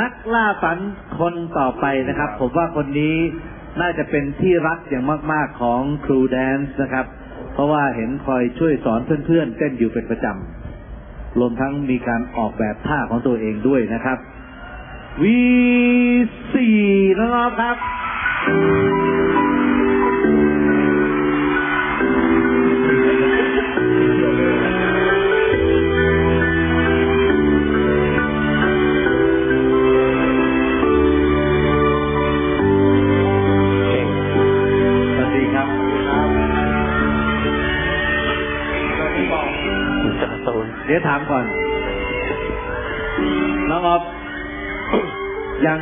นักล่าฝันคนต่อไปนะครับ ผมว่าคนนี้น่าจะเป็นที่รักอย่างมาก ๆ ของครูแดนซ์นะครับ เพราะว่าเห็นคอยช่วยสอนเพื่อนๆเต้นอยู่เป็นประจำรวมทั้งมีการออกแบบท่าของตัวเองด้วยนะครับวีสี่นะครับ น้องออฟยัง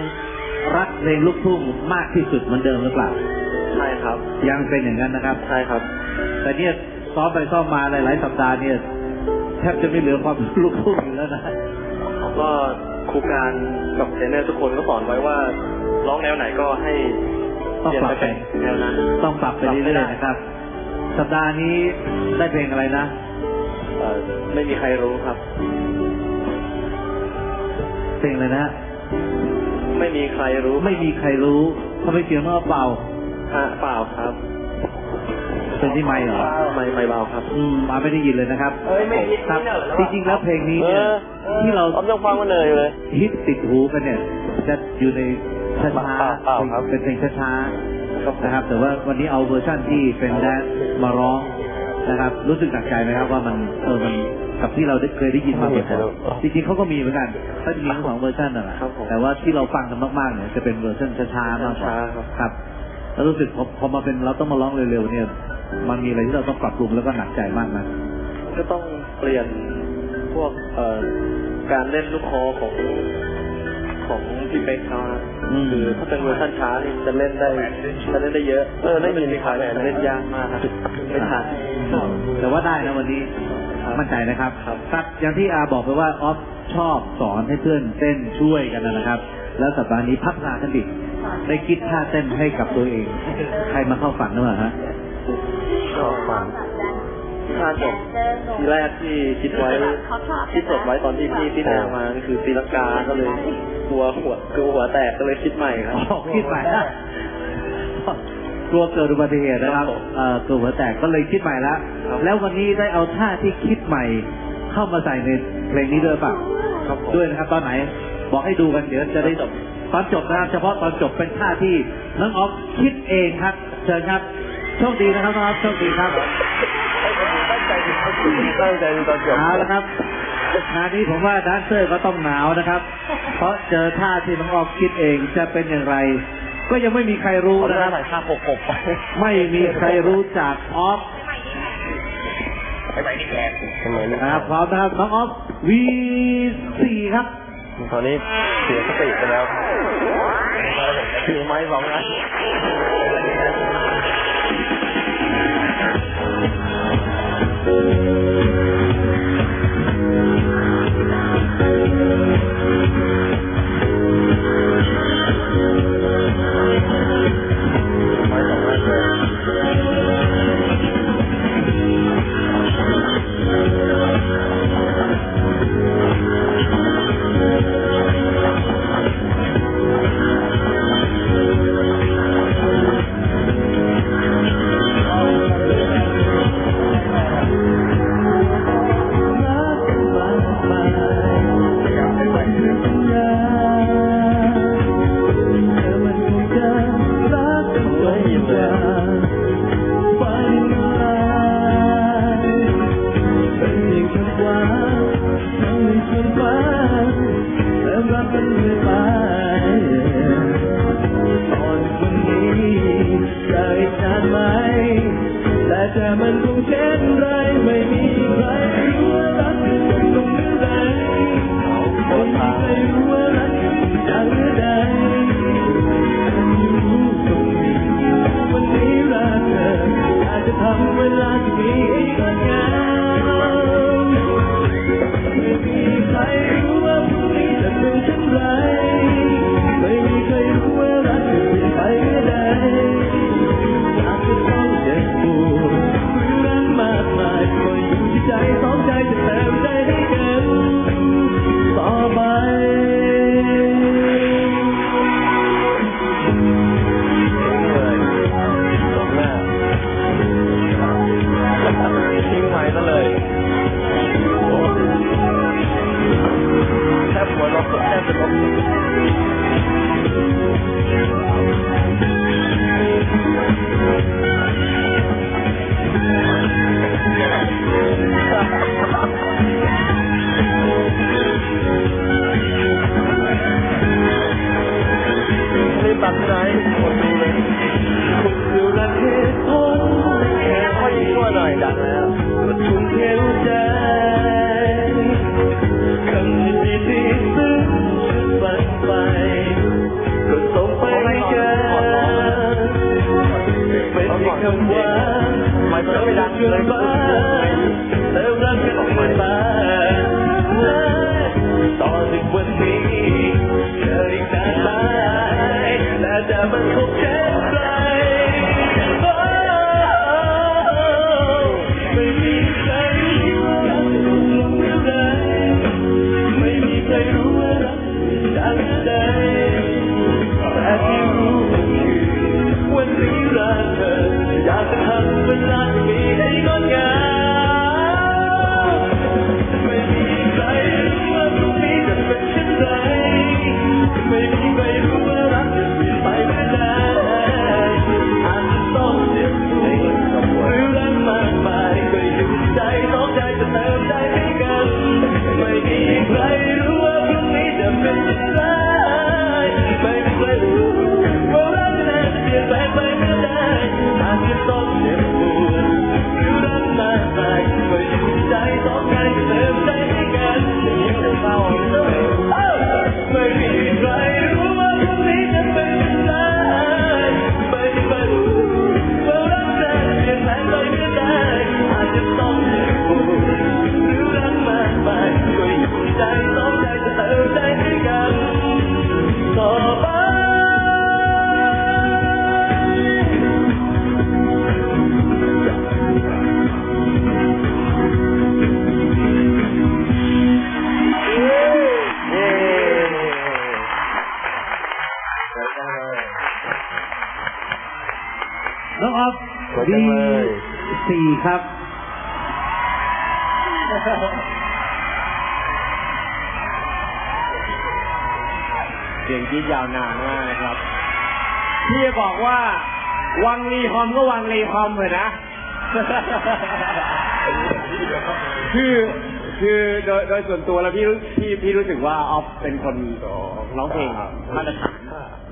รักเพลงลูกทุ่งมากที่สุดเหมือนเดิมหรือเปล่า ใช่ครับ ยังเป็นอย่างนั้นนะครับ ใช่ครับ แต่เนี่ยซ้อมไปซ้อมมาหลาย ๆ สัปดาห์เนี่ยแทบจะไม่เหลือความลูกทุ่งอยู่แล้วนะก็ครูการกับเทรนเนอร์ทุกคนก็สอนไว้ว่าร้องแนวไหนก็ให้ต้องปรับเปไปลี่ยนไปเป็นแนวนั้น ต้องปรับไปเรื่อยๆนะครับ สัปดาห์นี้ได้เพลงอะไรนะเอ่อไม่มีใครรู้ครับ เพลงอะไรนะ ไม่มีใครรู้ไม่มีใครรู้เขาไม่เสียงน้องเปล่าฮะเปล่าครับเป็นที่ไม่เหรอไม่ไม่เบาครับ อืมมาไม่ได้ยินเลยนะครับเอ้ยไม่คิดครับไม่เหนอแล้วจอะริงๆแล้วเพลงนี้เนี่ยเออที่เราผมยังฟังมันเหนื่อยอยู่เลยฮิตติดหูกันเนี่ย จะอยู่ในช้าเปล่าเปล่าครับๆเป็นเพลงช้าๆนะครับ แต่ว่าวันนี้เอาเวอร์ชั่นที่เป็นแดนซ์มาร้องนะครับ รู้สึกหนักใจไหมครับว่ามันเออมัน กับที่เราได้เคยได้ยินมาก่อนจริงๆเขาก็มีเหมือนกันเขาจะมีทั้งสองเวอร์ชันนั่นแหละครับผมแต่ว่าที่เราฟังกันมากๆเนี่ยจะเป็นเวอร์ชันช้าๆมากกว่าช้าๆครับครับแล้วรู้สึกพอพอมาเป็นเราต้องมาร้องเร็วๆเนี่ย มันมีอะไรที่เราต้องปรับปรุงแล้วก็หนักใจมากนะก็ต้องเปลี่ยนพวกเอ่อการเล่นลูกคอของของพี่เป๊กเขาฮะอืมคือถ้าเป็นเวอร์ชันช้านี่จะเล่นได้จะเล่นได้เยอะเออได้ยินขายแต่เล่นยากมากครับไม่ทันแต่ว่าได้นะวันนี้ครับ มั่นใจนะครับครับครับอย่างที่อาบอกไปว่าออฟชอบสอนให้เพื่อนเต้นช่วยกันนะครับ แล้วสัปดาห์นี้พัฒนากันอีกได้คิดท่าเต้นให้กับตัวเอง ใครมาเข้าฝันหรือเปล่าฮะก็ฟังถ้าจบทีแรกที่คิดไว้ที่จดไว้ตอนที่พี่พี่แนวมานี่คือตีลังกาก็เลยกลัวหัวกลัวหัวแตกก็เลยคิดใหม่ครับอ๋อคิดใหม่นะ กลัวเกิดอุบัติเหตุนะครับครับผมเอ่อกลัวหัวแตกก็เลยคิดใหม่แล้ว ครับ แล้ววันนี้ได้เอาท่าที่คิดใหม่ เข้ามาใส่ในเพลงนี้ด้วยเปล่ะครับผม ด้วยนะครับตอนไหน บอกให้ดูกันเดี๋ยวจะได้จบตอนจบนะครับ เฉพาะตอนจบเป็นท่าที่น้องออฟคิดเองครับเชิญครับโชคดีนะครับน้องออฟโชคดีครับตั้งใจตั้งใจตอนจบเอาละครับงานนี้ผมว่าแดนเซอร์ก็ต้องหนาวนะครับ เพราะเจอท่าที่น้องออฟคิดเองจะเป็นอย่างไร ก็ยังไม่มีใครรู้เอานะหคน้ารับใส่ข้าวปกๆไปไม่มีใครรู้จากออฟทำไมนะนะครับพร้อมนะครับน้องออฟวีสี่ครับตอนนี้เสียสติไปแล้วถือไม้สองอันไม้ แต่มันคงเช่นไรไม่มีใคร เป็นเพียง ครับ เสียงกรีดยาวนานมากนะครับ พี่จะบอกว่า วังรีฮอมก็วังรีฮอมเลยนะ คือคือโดยโดยส่วนตัวแล้วพี่รู้พี่พี่รู้สึกว่าออฟเป็นคนร้องเพลงมาตรฐาน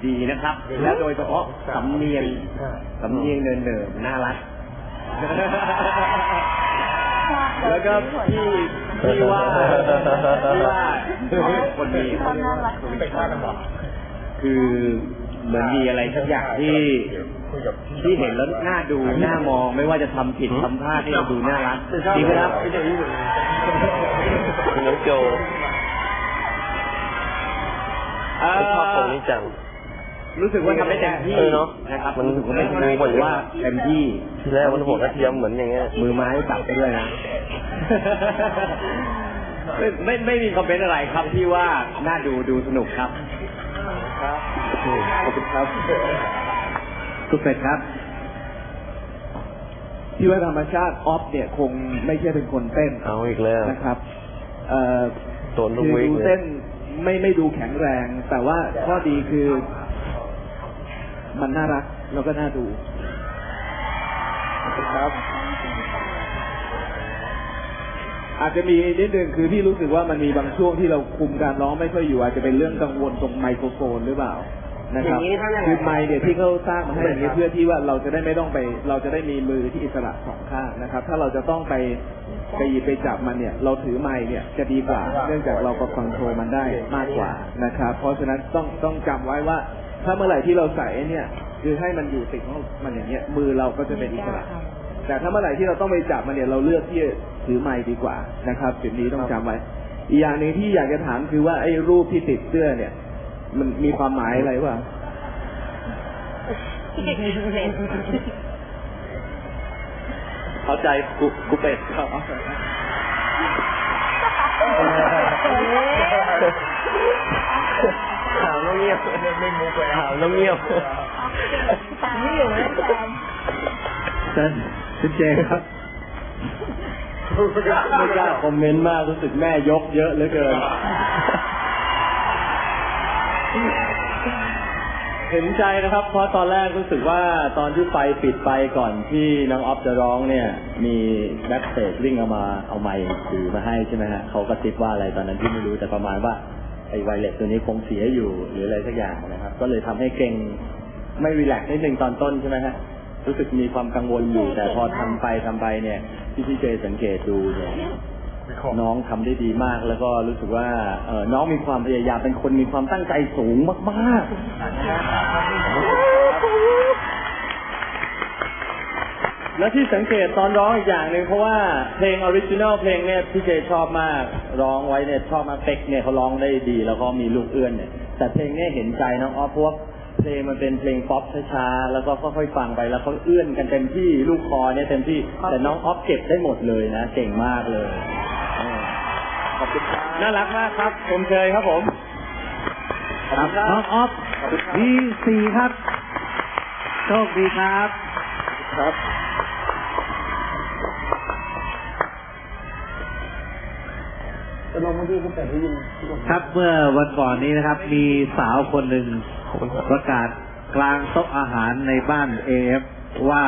ดีนะครับ และโดยเฉพาะสำเนียงสำเนียงเนินเนินๆน่ารัก แล้วก็พี่พี่ว่าพี่ว่าคนนี้เขาเรียกว่าคือเหมือนมีอะไรสักอย่างที่ที่เห็นแล้วน่าดูน่ามองไม่ว่าจะทำผิดทำพลาดที่เราดูน่ารักจริงไหมครับคุณน้องโจเอ่อชอบตรงนี้จัง รู้สึกว่าทำได้เต็มที่เออเนอะนะครับมันรู้สึกว่าไม่มันไม่หมดเลยว่าเต็มที่ทีแรกมันหัวกระเทียมเหมือนอย่างเงี้ยมือไม้จับไปด้วยนะไม่ไม่ไม่มีคอมเมนต์อะไรครับที่ว่าน่าดูดูสนุกครับขอบคุณครับคุณเป็ดครับที่ว่าธรรมชาติออฟเนี่ยคงไม่ใช่เป็นคนเต้นเอาอีกแล้วนะครับ เอ่อโดนลูกคือวิกดูเลยเต้นไม่ไม่ดูแข็งแรง แต่ว่าข้อดีคือ มันน่ารักแล้วก็น่าดูครับอาจจะมีนิดนึงคือพี่รู้สึกว่ามันมีบางช่วงที่เราคุมการร้องไม่ค่อยอยู่ อาจจะเป็นเรื่องกังวลตรงไมโครโฟนหรือเปล่านะครับอย่างนี้ถ้าอย่างนั้นคือไมค์เนี่ยที่เขาสร้างมาให้อย่างนี้เพื่อที่ว่าเราจะได้ไม่ต้องไป เราจะได้มีมือที่อิสระสองข้างนะครับ ถ้าเราจะต้องไปไปหยิบไปจับมันเนี่ย เราถือไมค์เนี่ยจะดีกว่า เนื่องจากเราก็คอนโทรลมันได้มากกว่านะครับ เพราะฉะนั้นต้องต้องจำไว้ว่า ถ้าเมื่อไหร่ที่เราใส่เนี่ย คือให้มันอยู่ติดของมันอย่างเงี้ย มือเราก็จะเป็นอิสระ แต่ถ้าเมื่อไหร่ที่เราต้องไปจับมันเนี่ยเราเลือกที่จะถือไม้ดีกว่านะครับจุดนี้ต้องจำไว้ อีกอย่างหนึ่งที่อยากจะถามคือว่าไอ้รูปที่ติดเสื้อเนี่ย มันมีความหมายอะไรวะเข้าใจกูกูเป็ดครับ ถามน้องเงียบไม่มุกเลยถามน้องเงียบไม่อยู่แล้วแฟนเชิญคุณเจครับไม่กล้าคอมเมนต์มากรู้สึกแม่ยกเยอะเหลือเกิน เห็นใจนะครับ เพราะตอนแรกรู้สึกว่าตอนที่ไฟปิดไปก่อนที่น้องออฟจะร้องเนี่ย มีแบ็คเตจวิ่งเอามาเอาไมค์ถือมาให้ใช่ไหมฮะเขาก็ติดว่าอะไรตอนนั้นที่ไม่รู้แต่ประมาณว่าไอ้ไวเลสตัวนี้คงเสียอยู่หรืออะไรสักอย่างนะครับ ก็เลยทำให้เก่งไม่รีแลกซ์นิดนึงตอนต้นใช่ไหมฮะรู้สึกมีความกังวลอยู่ แต่พอทำไปทำไปเนี่ยที่พี่เจสังเกตดูเนี่ย น้องทำได้ดีมาก แล้วก็รู้สึกว่าเออน้องมีความพยายามเป็นคนมีความตั้งใจสูงมากๆ และที่สังเกตตอนร้องอีกอย่างหนึ่งเพราะว่าเพลงออริจินอลเพลงเนี่ยพี่เจชอบมาก ร้องไว้เนี่ยชอบมากเป็กเนี่ยเขาร้องได้ดี แล้วก็มีลูกเอื้อนเนี่ยแต่เพลงเนี่ยเห็นใจน้องออฟเพราะว่าเพลงมันเป็นเพลงป๊อปช้าๆ แล้วก็ค่อยๆฟังไปแล้วเขาเอื้อนกันเต็มที่ลูกคอเนี่ยเต็มที่ แต่น้องออฟเก็บได้หมดเลยนะ เก่งมากเลย ขอบคุณครับน่ารักมากครับชมเชยครับผมครับน้องออฟดีสี่ครับ โชคดีครับ ครับ ครับเมื่อวันก่อนนี้นะครับ มีสาวคนหนึ่งประกาศกลางโต๊ะอาหารในบ้านเอฟว่า